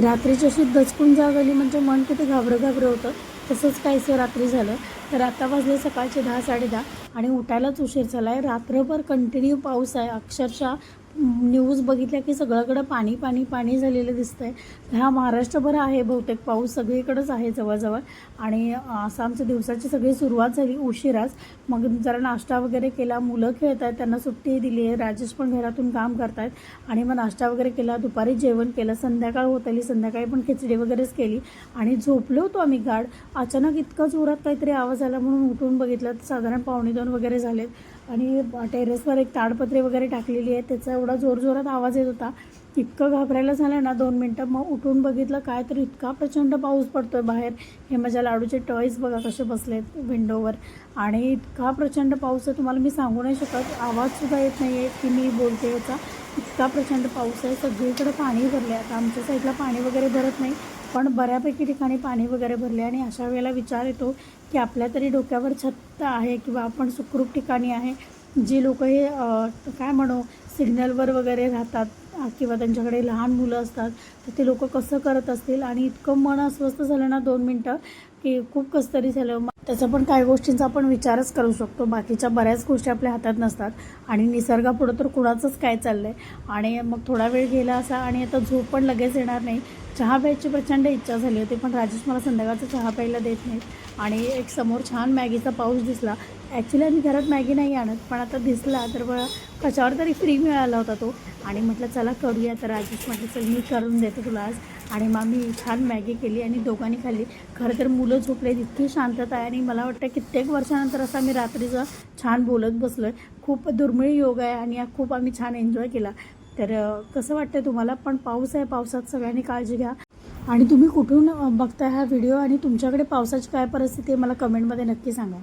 रात्रीची अशी दचकून जाग आली म्हणजे मन किती घाबरं घाबरं होतं. तसंच काहीसं रात्री झालं. तर आता वाजले सकाळचे दहा साडेदहा आणि उठायलाच उशीर झाला आहे रात्रभर कंटिन्यू पाऊस आहे. अक्षरशः न्यूज बघितल्या की सगळ्याकडं पाणी पाणी पाणी झालेलं दिसतं आहे हा महाराष्ट्रभर आहे बहुतेक पाऊस सगळीकडंच आहे जवळजवळ. आणि असं आमच्या दिवसाची सगळी सुरुवात झाली उशिराच. मग जरा नाश्ता वगैरे केला मुलं खेळत आहेत त्यांना सुट्टी दिली आहे राजेश पण घरातून काम करतायत. आणि मग नाश्ता वगैरे केला दुपारी जेवण केलं संध्याकाळ होत आली संध्याकाळी पण खिचडी वगैरेच केली. आणि झोपलो होतो आम्ही गाड. अचानक इतका जोरात काहीतरी आवाज आला म्हणून उठून बघितलं तर साधारण पावणे दोन वगैरे झालेत. आणि टेरेसवर एक ताडपत्री वगैरे टाकलेली आहे त्याचा एवढा जोरजोरात आवाज येत होता. इतकं घाबरायला झालं ना दोन मिनटं. मग उठून बघितलं काय तर इतका प्रचंड पाऊस पडतो आहे बाहेर. हे माझ्या लाडूचे टॉईज बघा कसे बसलेत विंडोवर आणि इतका प्रचंड पाऊस आहे तुम्हाला मी सांगू नाही शकत. आवाजसुद्धा येत नाही आहे की मी बोलते याचा. इतका प्रचंड पाऊस आहे. सगळीकडे पाणी भरले आता आमच्या साईडला पाणी वगैरे भरत नाही पण बऱ्यापैकी ठिकाणी पाणी वगैरे भरले आणि अशा वेळेला विचार येतो की आपल्या तरी डोक्यावर छत्त आहे किंवा आपण सुखरूप ठिकाणी आहे. जी लोक हे काय म्हणू सिग्नलवर वगैरे राहतात किंवा त्यांच्याकडे लहान मुलं असतात तर ते लोक कसं करत असतील? आणि इतकं मन अस्वस्थ झालं ना दोन मिनटं की खूप कसं तरी झालं. त्याचा पण काही गोष्टींचा आपण विचारच करू शकतो. बाकीच्या बऱ्याच गोष्टी आपल्या हातात नसतात. आणि निसर्गापुढं तर कुणाचंच काय चाललं आहे आणि मग थोडा वेळ गेला असा आणि आता झोप पण लगेच येणार नाही. चहा प्यायची प्रचंड इच्छा झाली होती पण राजेश मला संध्याकाळचा चहा प्यायला देत नाहीत. आणि एक समोर छान मॅगीचा पाऊस दिसला. ॲक्च्युली आम्ही घरात मॅगी नाही आणत पण आता दिसला तर बघा कशावर तरी फ्री मिळाला होता तो. आणि म्हटलं चला करूया. तर राजेश म्हटलं चल मी करून देते तुला आज. आणि मग मी छान मॅगी केली आणि दोघांनी खाल्ली. खरं तर मुलं झोपले इतकी शांतता आहे. आणि मला वाटतं कित्येक वर्षानंतर असं आम्ही रात्रीचं छान बोलत बसलो आहे खूप दुर्मिळ योग आहे आणि खूप आम्ही छान एन्जॉय केला. तर कसं वाटतं तुम्हाला? पण पाऊस आहे पावसात सगळ्यांनी काळजी घ्या. आणि तुम्ही कुठून बघताय हा व्हिडिओ आणि तुमच्याकडे पावसाची काय परिस्थिती आहे मला कमेंटमध्ये नक्की सांगा.